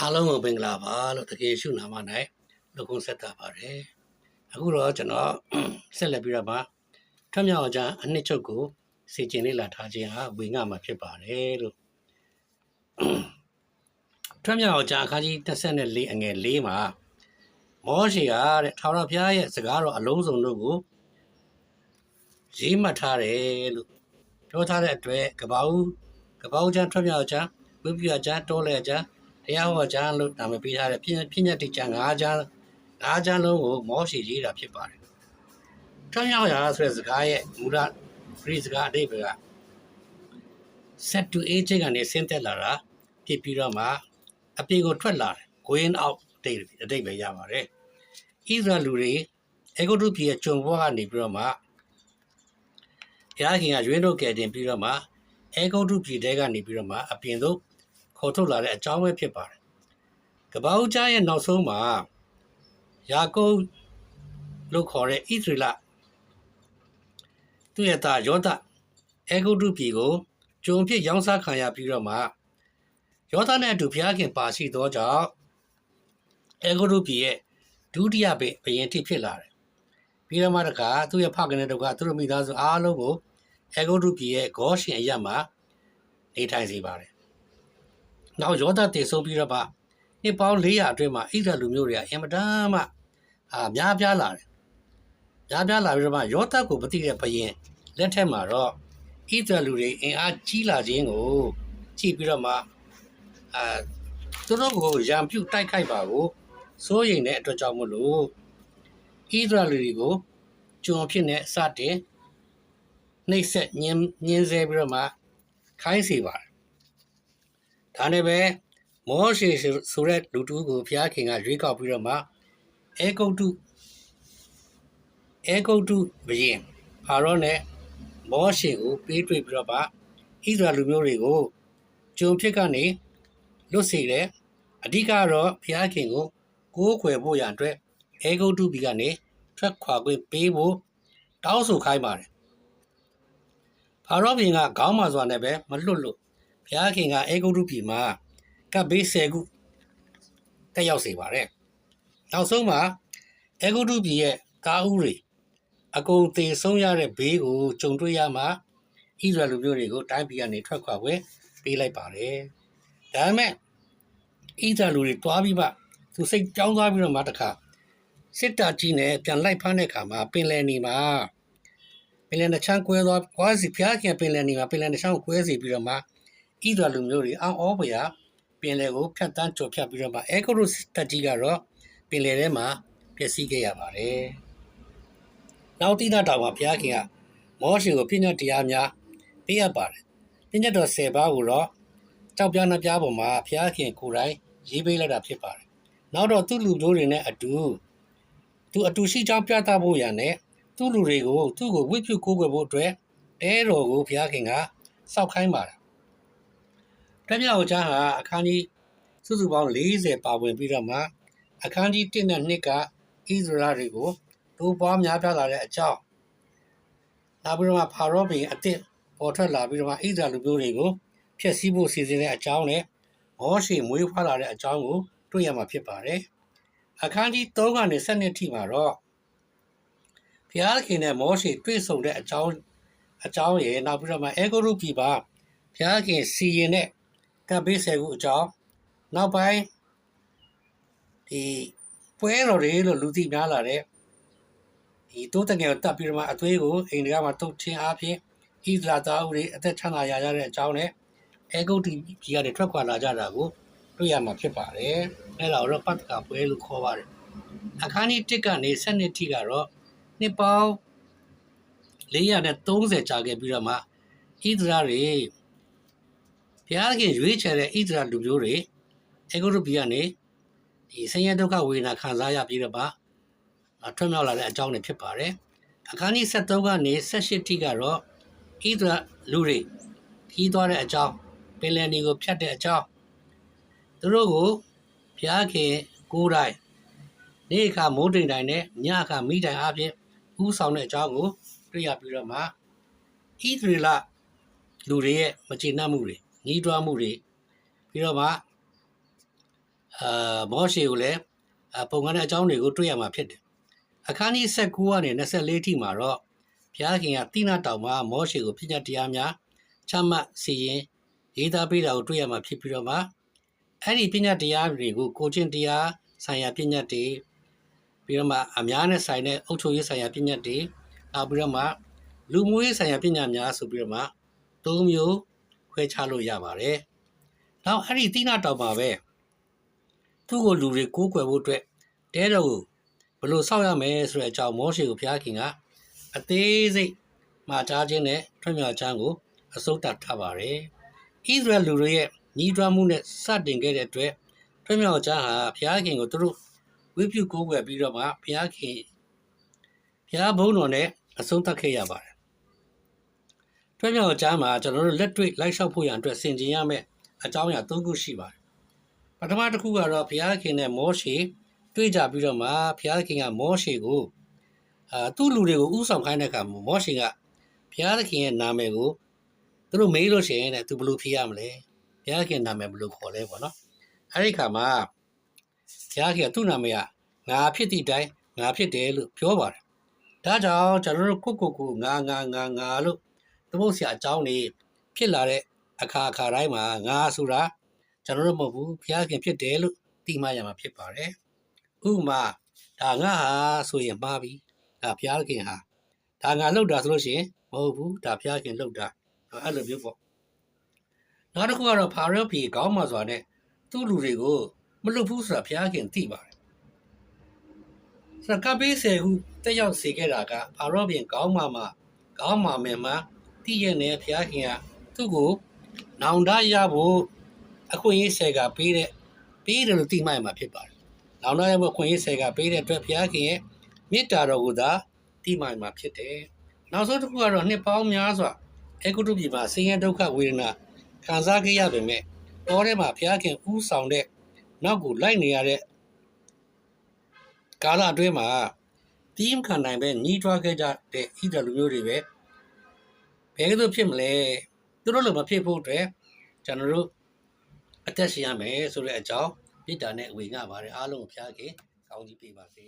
အားလုံးကိုမင်္ဂလာပါလို့တကယ်ရှုနာမ၌လူကုန်းဆက်တာပါတယ်အခုတော့ကျွန်တော်ဆက်လက်ပြီးတော့မှထွတ်မြောက်အောင်ကြအနှစ်ချုပ်ကိုစီကျင်လေးလာထားခြင်းဟာဝေငှမှာဖြစ်ပါတယ်လို့ထွတ်မြောက်အောင်ကြအခါကြီး24အငယ်၄မှာမောရှိကတဲ့ထာဝရဘုရားရဲ့စကားတော်အလုံးစုံတို့ကိုရေးမှတ်ထားတယ်လို့ပြောထားတဲ့အတွက်ကပ္ပဦးကပ္ပဦးကျမ်းထွတ်မြောက်အောင်ကြဝိပ္ပယကျမ်းတောလဲကျမ်း တရားဟောကြားလို့နာမည်ပေးထားတဲ့ပြည့်ပြည့်ညတ်တိကျမ်း၅ကျမ်း၅ကျမ်းလုံးကိုမောရှိရေးတာဖြစ်ပါတယ်။ထွန်းရောက်ရာဆိုတဲ့စကားရဲ့မူလဂရိစကားအဓိပ္ပာယ်က set to age ကနေဆင်းသက်လာတာဖြစ်ပြီးတော့မှအပြေကိုထွက်လာတယ် going out အဓိပ္ပာယ်အဓိပ္ပာယ်ရပါတယ်။ဣသရေလလူတွေအေဂုတုပြည်ရဲ့ဂျုံဘွားကနေပြီးတော့မှဘုရားခင်ကရွေးထုတ်ခဲ့တင်ပြီးတော့မှအေဂုတုပြည်တဲကနေပြီးတော့မှအပြင်သို့ ခေါ်ထုတ်လာတဲ့အကြောင်းပဲဖြစ်ပါတယ်။ကပ္ပဦးကျမ်းရဲ့နောက်ဆုံးမှာယာကုပ်လို့ခေါ်တဲ့ဣသရေလသူ့ရဲ့သားယောသအေဂုတုပြည်ကိုဂျုံဖြစ်ရောင်းစားခံရပြီးတော့မှယောသနဲ့အတူဘုရားခင်ပါရှိသောကြောင့်အေဂုတုပြည်ရဲ့ဒုတိယဘဘရင်တိဖြစ်လာတယ်။ပြီးတော့မှတခါသူ့ရဲ့ဖခင်နဲ့တခါသူတို့မိသားစုအားလုံးကိုအေဂုတုပြည်ရဲ့ဂေါရှင်အရက်မှာနေထိုင်စေပါတယ်။ နောက်ယောသတည်ဆုံးပြီးတော့မှနှစ်ပေါင်း400အတွင်းမှာဣသရေလလူမျိုးတွေကအင်မတန်မှအာများပြားလာတယ်။များပြားလာပြီးတော့မှယောသကိုမသိတဲ့ဘရင်လက်ထက်မှာတော့ဣသရေလလူတွေအင်အားကြီးလာခြင်းကိုကြည့်ပြီးတော့မှအာသူတို့ကိုရံပြုတ်တိုက်ခိုက်ပါကိုစိုးရိမ်တဲ့အတွက်ကြောင့်မလို့ဣသရေလလူတွေကိုကျွန်အဖြစ်နဲ့စတင်နှိပ်စက်ညင်းညင်းဆဲပြီးတော့မှခိုင်းစေပါတယ်။ ဒါနဲ့ပဲမောရှေဆိုတဲ့လူတူကိုဘုရားခင်ကရွေးကောက်ပြီးတော့မှအေဂုတ်တုအေဂုတ်တုဘုရင်ဖာရောနဲ့မောရှေကိုပေးတွေ့ပြီးတော့မှဣသရေလလူမျိုးတွေကိုကျွန်ဖြစ်ကနေလွတ်စေတယ်အဓိကတော့ဘုရားခင်ကိုကိုးကွယ်ဖို့ရန်အတွက်အေဂုတ်တုပြည်ကနေထွက်ခွာခွင့်ပေးဖို့တောင်းဆိုခိုင်းပါတယ်ဖာရောဘုရင်ကခေါင်းမာစွာနဲ့ပဲမလွတ်လို့ ဘုရားခင်ကအေဂုတ်တုပြည်မှာကပ်ဘေး၁၀ခုတက်ရောက်စေပါတယ်နောက်ဆုံးမှာအေဂုတ်တုပြည်ရဲ့ကားဦးတွေအကုန်သေဆုံးရတဲ့ဘေးကိုကြုံတွေ့ရမှာဣသရေလလူမျိုးတွေကိုတိုင်းပြည်ကနေထွက်ခွာခွင့်ပေးလိုက်ပါတယ်ဒါပေမဲ့ဣသရေလလူတွေတွားပြီးမှသူစိတ်ကြောင်းသွားပြီးတော့မှတခါစစ်တပ်ကြီးနဲ့ပြန်လိုက်ဖမ်းတဲ့အခါမှာပင်လယ်နေမှာပင်လယ်တစ်ချမ်းကွဲသွားကွာစီဖျားခင်ပင်လယ်နေမှာပင်လယ်တစ်ချမ်းကိုကွဲစီပြီးတော့မှ ဣသရေလလူမျိုးတွေအောင်းအောဖွေရပင်လယ်ကိုဖြတ်တန်းကျော်ဖြတ်ပြီးတော့မှအေဂိုရုစ်တပ်ကြီးကတော့ပင်လယ်ထဲမှာပျက်စီးခဲ့ရပါတယ်။နောက်တိဒတောင်မှာဘုရားခင်ကမောရှေကိုပြည့်ညတ်တရားများပေးရပါတယ်။ပြည့်ညတ်တော်10ပါးကိုတော့ကြောက်ပြားနှပြားပေါ်မှာဘုရားခင်ကိုယ်တိုင်ရေးပေးလိုက်တာဖြစ်ပါတယ်။နောက်တော့သူ့လူမျိုးတွေနဲ့အတူသူအတူရှိကြောင်းပြသဖို့ရန်နဲ့သူ့လူတွေကိုသူ့ကိုဝိပုကိုးကွယ်ဖို့အတွက်တဲတော်ကိုဘုရားခင်ကစောက်ခိုင်းပါတယ်။ တပြည့်အကျမ်းဟာအခန်းကြီးစုစုပေါင်း40ပါဝင်ပြီးတော့မှအခန်းကြီး1နဲ့2ကဣသရေလတွေကိုဒိုးပွားများပြားလာတဲ့အကြောင်းနောက်ပြီးတော့မှဖာရောဘီအစ်စ်ပေါ်ထွက်လာပြီးတော့မှဣသရေလလူမျိုးတွေကိုဖျက်ဆီးဖို့စီစဉ်တဲ့အကြောင်းနဲ့မောရှေမွေးဖွားလာတဲ့အကြောင်းကိုတွေ့ရမှာဖြစ်ပါတယ်။အခန်းကြီး3ကနေ7ထိမှာတော့ဘုရားခင်နဲ့မောရှေတွေ့ဆုံတဲ့အကြောင်းအကြောင်းရဲ့နောက်ပြီးတော့မှအေဂုရုပြည်ပါဘုရားခင်စီရင်တဲ့ ကပ်ဘေးဆယ်ခုအကြောင်းနောက်ပိုင်းဒီပွဲတော်တွေလို့လူသိများလာတဲ့ဒီတိုးတငယ်ကိုတတ်ပြီးတော့မှအသွေးကိုအိမ်တွေကမှတုတ်ချင်းအားဖြင့်ဣသရာသားဦးတွေအသက်ချမ်းသာရကြတဲ့အကြောင်းနဲ့အေဂုတ်တီကြီးကနေထွက်ခွာလာကြတာကိုတွေ့ရမှာဖြစ်ပါတယ်။အဲ့ဒါတော့ပတ်တကပွဲလို့ခေါ်ပါတယ်။အခန်းကြီး1ကနေ7ထိကတော့နှစ်ပေါင်း430ကြာခဲ့ပြီးတော့မှဣသရာတွေ ဘုရားခင်ရွေးချယ်တဲ့ဣသရာလူမျိုးတွေအေဂုတ်ပြည်ကနေဒီဆင်းရဲဒုက္ခဝေဒနာခံစားရပြီးတော့မှထွက်မြောက်လာတဲ့အကြောင်းတွေဖြစ်ပါတယ်။အခန်းကြီး73ကနေ78ထိကတော့ဣသရာလူတွေကြီးသွားတဲ့အကြောင်းပင်လယ်နီကိုဖြတ်တဲ့အကြောင်းသူတို့ကိုဘုရားခင်ကိုယ်တိုင်နေ့အခါမိုးတိမ်တိုင်နဲ့ညအခါမိတိုင်အပြင်ဥဆောင်တဲ့အကြောင်းကိုတွေ့ရပြီးတော့မှဣသရေလလူတွေရဲ့မကျေနပ်မှုတွေ ညီးတွားမှုတွေပြီးတော့မှအာမောရှေကိုလည်းအာပုံကန်းတဲ့အကြောင်းတွေကိုတွေ့ရမှာဖြစ်တယ်အခန်းကြီး19ကနေ24ထိမှာတော့ဘုရားခင်ကတိနာတောင်မှာမောရှေကိုပြညတ်တရားများချမှတ်စီရင်ရေးသားပေးတာကိုတွေ့ရမှာဖြစ်ပြီးတော့မှအဲ့ဒီပြညတ်တရားတွေကိုကိုချင်းတရားဆိုင်ရာပြညတ်တွေပြီးတော့မှအများနဲ့ဆိုင်တဲ့အုပ်ချုပ်ရေးဆိုင်ရာပြညတ်တွေနောက်ပြီးတော့မှလူမှုရေးဆိုင်ရာပြညတ်များဆိုပြီးတော့မှသုံးမျိုး ခွဲခြားလို့ရပါတယ်။နောက်အဲ့ဒီတိနာတောင်မှာပဲသူ့ကိုလူတွေကိုးကွယ်ဖို့အတွက်တဲတော်ကိုဘယ်လိုစောင့်ရမယ်ဆိုတဲ့အကြောင်းမောရှေကိုဘုရားခင်ကအသေးစိတ်မှာကြားခြင်းနဲ့ထွံ့မြောက်ချမ်းကိုအစိုးတထားပါတယ်။ဣသရေလလူတွေရဲ့ညီးတွားမှုနဲ့စတင်ခဲ့တဲ့အတွက်ထွံ့မြောက်ချမ်းဟာဘုရားခင်ကိုသူတို့ဝိပုကိုးကွယ်ပြီးတော့မှဘုရားခင်ဘုရားဘုန်းတော်နဲ့အဆုံးသတ်ခဲ့ရပါတယ်။ ထွံ့မြောက်ချမ်းမှာကျွန်တော်တို့လက်တွေ့လိုက်လျှောက်ဖို့ရန်အတွက်ဆင်ခြင်ရမယ့်အကြောင်းအရာ၃ခုရှိပါတယ်။ပထမတစ်ခုကတော့ဘုရားခင်နဲ့မောရှေတွေ့ကြပြီးတော့မှဘုရားခင်ကမောရှေကိုအာသူ့လူတွေကိုဥဆောင်ခိုင်းတဲ့အခါမှာမောရှေကဘုရားသခင်ရဲ့နာမည်ကိုသူတို့မေးလို့ရှိရင်တဲ့သူဘယ်လိုဖြေရမလဲဘုရားခင်နာမည်ဘယ်လိုခေါ်လဲပေါ့နော်အဲ့ဒီခါမှာဘုရားခင်ကသူ့နာမည်ကငါဖြစ်သည့်တိုင်ငါဖြစ်တယ်လို့ပြောပါတယ်ဒါကြောင့်ကျွန်တော်တို့ကိုကိုကိုငါငါငါငါလို့ သမုတ်ဆရာအကြောင်းနေဖြစ်လာတဲ့အခါအခါတိုင်းမှာငါဆိုတာကျွန်တော်တို့မဟုတ်ဘူးဘုရားခင်ဖြစ်တယ်လို့သိမှရမှာဖြစ်ပါတယ်ဥပမာဒါငါဟာဆိုရင်မှားပြီဒါဘုရားခင်ဟာဒါငါလှုပ်တာဆိုလို့ရှိရင်မဟုတ်ဘူးဒါဘုရားခင်လှုပ်တာအဲ့လိုမျိုးပေါ့နောက်တစ်ခုကတော့ဖာရောဖီကောင်းမှစွာနဲ့သူ့လူတွေကိုမလှုပ်ဘူးဆိုတာဘုရားခင်သိပါတယ်စကပေးစေဟုတက်ရောက်စေခဲ့တာကဖာရောဖီကောင်းမှမှကောင်းမှမယ်မှ တည်ရနေဘုရားခင်ကသူ့ကိုနောင်တရဖို့အခွင့်အရေးဆယ်ကပေးတဲ့ပေးတယ်လို့သိမှရမှာဖြစ်ပါတယ်။နောင်တရဖို့အခွင့်အရေးဆယ်ကပေးတဲ့အတွက်ဘုရားခင်ရဲ့မေတ္တာတော်ကိုသာသိမှရမှာဖြစ်တယ်။နောက်ဆုံးတစ်ခုကတော့နှစ်ပေါင်းများစွာအေကုတုပြည်မှာဆင်းရဲဒုက္ခဝေဒနာခံစားခဲ့ရပေမဲ့တော်ထဲမှာဘုရားခင်ဥဆောင်တဲ့နောက်ကိုလိုက်နေရတဲ့ကာလအတွင်းမှာတီးမခံနိုင်ပဲညီးတွားခဲ့ကြတဲ့ဣဒလူမျိုးတွေပဲ ဘယ်လိုဖြစ်မလဲသူတို့လိုမဖြစ်ဖို့အတွက်ကျွန်တော်တို့အသက်ရှင်ရမယ်ဆိုတဲ့အကြောင်းပြစ်တာနဲ့ဝေငှပါတယ်အားလုံးကိုဖျားခင်ကောင်းကြီးပေးပါစေ